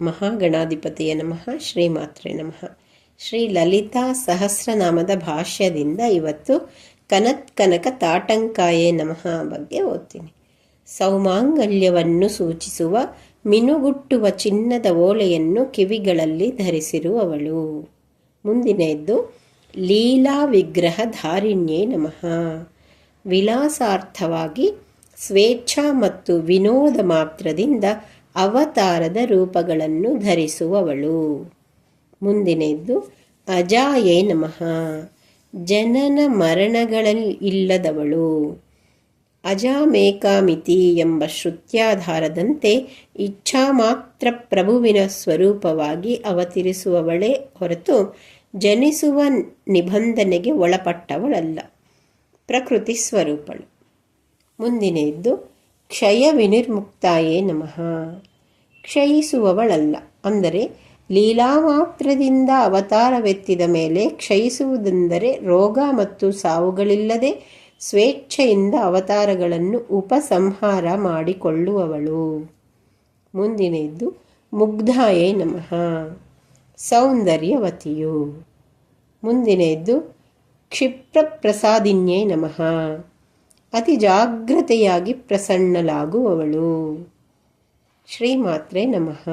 ಮಹಾಗಣಾಧಿಪತಿಯ ನಮಃ, ಶ್ರೀಮಾತ್ರೆ ನಮಃ. ಶ್ರೀ ಲಲಿತಾ ಸಹಸ್ರನಾಮದ ಭಾಷ್ಯದಿಂದ ಇವತ್ತು ಕನತ್ ಕನಕ ತಾಟಂಕಾಯೇ ನಮಃ ಬಗ್ಗೆ ಓದ್ತೀನಿ. ಸೌಮಾಂಗಲ್ಯವನ್ನು ಸೂಚಿಸುವ ಮಿನುಗುಟ್ಟುವ ಚಿನ್ನದ ಓಲೆಯನ್ನು ಕಿವಿಗಳಲ್ಲಿ ಧರಿಸಿರುವವಳು. ಮುಂದಿನದ್ದು ಲೀಲಾ ವಿಗ್ರಹ ಧಾರಿಣ್ಯೇ ನಮಃ. ವಿಲಾಸಾರ್ಥವಾಗಿ ಸ್ವೇಚ್ಛಾ ಮತ್ತು ವಿನೋದ ಮಾತ್ರದಿಂದ ಅವತಾರದ ರೂಪಗಳನ್ನು ಧರಿಸುವವಳು. ಮುಂದಿನದ್ದು, ಅಜಾಯೇ ನಮಃ. ಜನನ ಮರಣಗಳಲ್ಲಿ ಇಲ್ಲದವಳು ಅಜಾಮೇಕಾಮಿತಿ ಎಂಬ ಶ್ರುತ್ಯಾಧಾರದಂತೆ ಇಚ್ಛಾ ಮಾತ್ರ ಪ್ರಭುವಿನ ಸ್ವರೂಪವಾಗಿ ಅವತರಿಸುವವಳೇ ಹೊರತು ಜನಿಸುವ ನಿಬಂಧನೆಗೆ ಒಳಪಟ್ಟವಳಲ್ಲ. ಪ್ರಕೃತಿ ಸ್ವರೂಪಳು. ಮುಂದಿನದ್ದು ಕ್ಷಯ ವಿನಿರ್ಮುಕ್ತಾಯೇ ನಮಃ. ಕ್ಷಯಿಸುವವಳಲ್ಲ. ಅಂದರೆ ಲೀಲಾ ಮಾತ್ರದಿಂದ ಅವತಾರವೆತ್ತಿದ ಮೇಲೆ ಕ್ಷಯಿಸುವುದೆಂದರೆ ರೋಗ ಮತ್ತು ಸಾವುಗಳಿಲ್ಲದೆ ಸ್ವೇಚ್ಛೆಯಿಂದ ಅವತಾರಗಳನ್ನು ಉಪಸಂಹಾರ ಮಾಡಿಕೊಳ್ಳುವವಳು. ಮುಂದಿನದ್ದು ಮುಗ್ಧಾಯೇ ನಮಃ. ಸೌಂದರ್ಯವತಿಯು. ಮುಂದಿನದ್ದು ಕ್ಷಿಪ್ರ ಪ್ರಸಾದಿನ್ಯೇ ನಮಃ. ಅತಿ ಜಾಗ್ರತೆಯಾಗಿ ಪ್ರಸನ್ನಲಾಗುವವಳು ಶ್ರೀಮಾತ್ರೆ ನಮಃ.